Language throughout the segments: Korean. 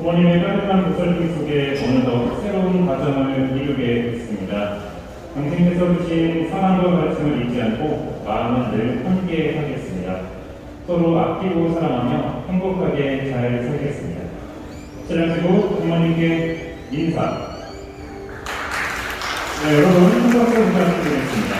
부모님의 따뜻한 보살핌 속에 어느덧 새로운 가정을 이루게 됐습니다. 당신께서 주신 사랑과 가르침을 잊지 않고 마음은 늘 함께 하겠습니다. 서로 아끼고 사랑하며 행복하게 잘 살겠습니다. 지나치고 부모님께 인사. 네, 여러분 한 박수 부탁드리겠습니다.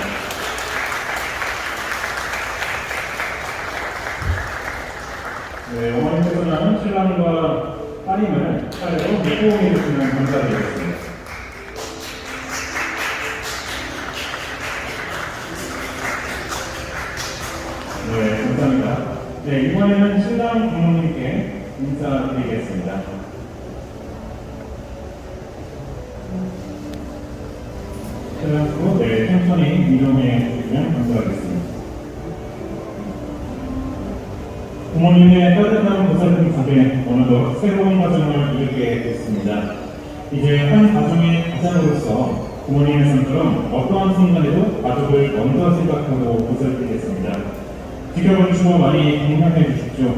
네, 어머니께서는 신랑과 따님을 차례로 호응해 주시면 감사드리겠습니다. 네, 감사합니다. 네, 이번에는 신랑 부모님께 인사드리겠습니다. 신랑도 네, 천천히 이동해 주시면 감사하겠습니다. 부모님의 따뜻한 보살핌 속에 어느덧 새로운 가정을 이루게 됐습니다. 이제 한 가정의 가장으로서 부모님의 손처럼 어떠한 순간에도 가족을 먼저 생각하고 보살피겠습니다. 지켜봐 주시고 많이 공감해 주십시오.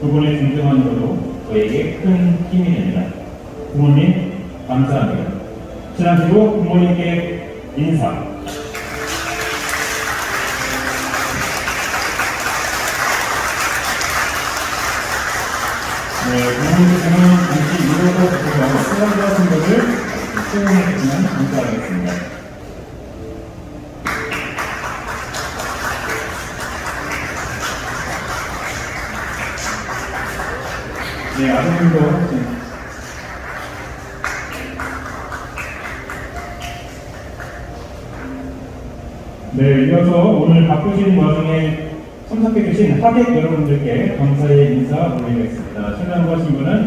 두 분의 존중만으로도 저에게 큰 힘이 됩니다. 부모님 감사합니다. 지나치고 부모님께 인사. 잠시 이루어서 주셔서 수강자 선거를 수행해 주시면 감사하겠습니다. 네, 아버님도 네, 이어서 오늘 바쁘신 와중에 참석해 주신 하객 여러분들께 감사의 인사 올리겠습니다. 신랑과 신부는